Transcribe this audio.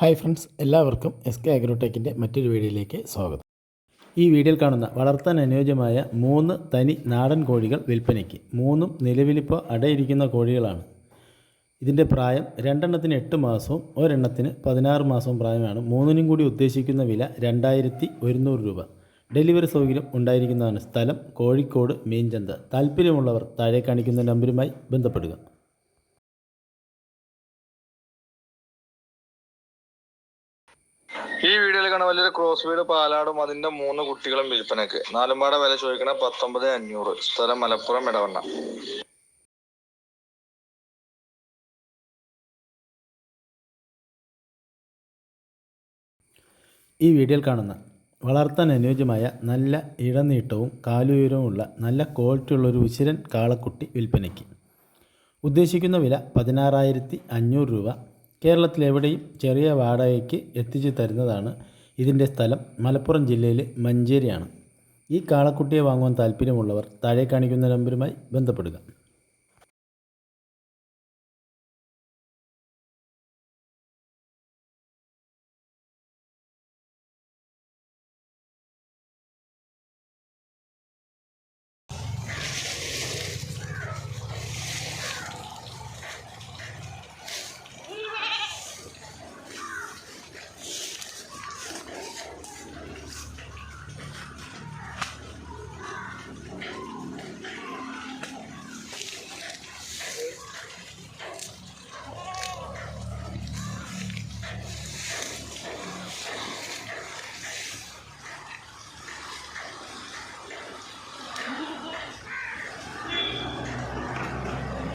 Hi friends എല്ലാവർക്കും S K അഗ്രോടെക്കിന്റെ മറ്റൊരു വീഡിയോയിലേക്ക് സ്വാഗതം. ഈ വീഡിയോയിൽ കാണുന്ന വളർത്താൻ അനുയോജ്യമായ മൂന്ന് തനി നാടൻ കോഴികൾ വിൽപ്പനയ്ക്ക്. മൂന്നും നിലവിലിപ്പോൾ അടയിരിക്കുന്ന കോഴികളാണ്. ഇതിന്റെ പ്രായം രണ്ടെണ്ണത്തിന് എട്ട് മാസവും ഒരെണ്ണത്തിന് പതിനാറ് മാസവും പ്രായമാണ്. മൂന്നിനും കൂടി ഉദ്ദേശിക്കുന്ന വില രണ്ടായിരത്തി ഒരുന്നൂറ് രൂപ. ഡെലിവറി സൗകര്യം ഉണ്ടായിരിക്കുന്നതാണ് സ്ഥലം കോഴിക്കോട് മീൻചന്ത. താല്പര്യമുള്ളവർ താഴെ കാണിക്കുന്ന നമ്പരുമായി ബന്ധപ്പെടുക. ഈ വീഡിയോയിൽ കാണുന്ന വലിയൊരു ക്രോസ് വീട് പാലാടും അതിന്റെ മൂന്ന് കുട്ടികളും വിൽപ്പനക്ക് നാലുംപാടെ വില ചോദിക്കണ പത്തൊമ്പത് അഞ്ഞൂറ്. സ്ഥലം മലപ്പുറം ഇടവണ്ണ ഈ വീഡിയോയിൽ കാണുന്ന വളർത്താൻ അനുയോജ്യമായ നല്ല ഇടനീട്ടവും കാലുയരവുമുള്ള നല്ല ക്വാളിറ്റിയുള്ള ഒരു ഉശിരൻ കാളക്കുട്ടി വിൽപ്പനയ്ക്ക്. ഉദ്ദേശിക്കുന്ന വില പതിനാറായിരത്തി അഞ്ഞൂറ് രൂപ. കേരളത്തിലെവിടെയും ചെറിയ വാടകയ്ക്ക് എത്തിച്ചു തരുന്നതാണ് ഇതിന്റെ സ്ഥലം മലപ്പുറം ജില്ലയിലെ മഞ്ചേരിയാണ്. ഈ കാളക്കുട്ടിയെ വാങ്ങുവാൻ താല്പര്യമുള്ളവർ താഴെ കാണിക്കുന്ന നമ്പരുമായി ബന്ധപ്പെടുക.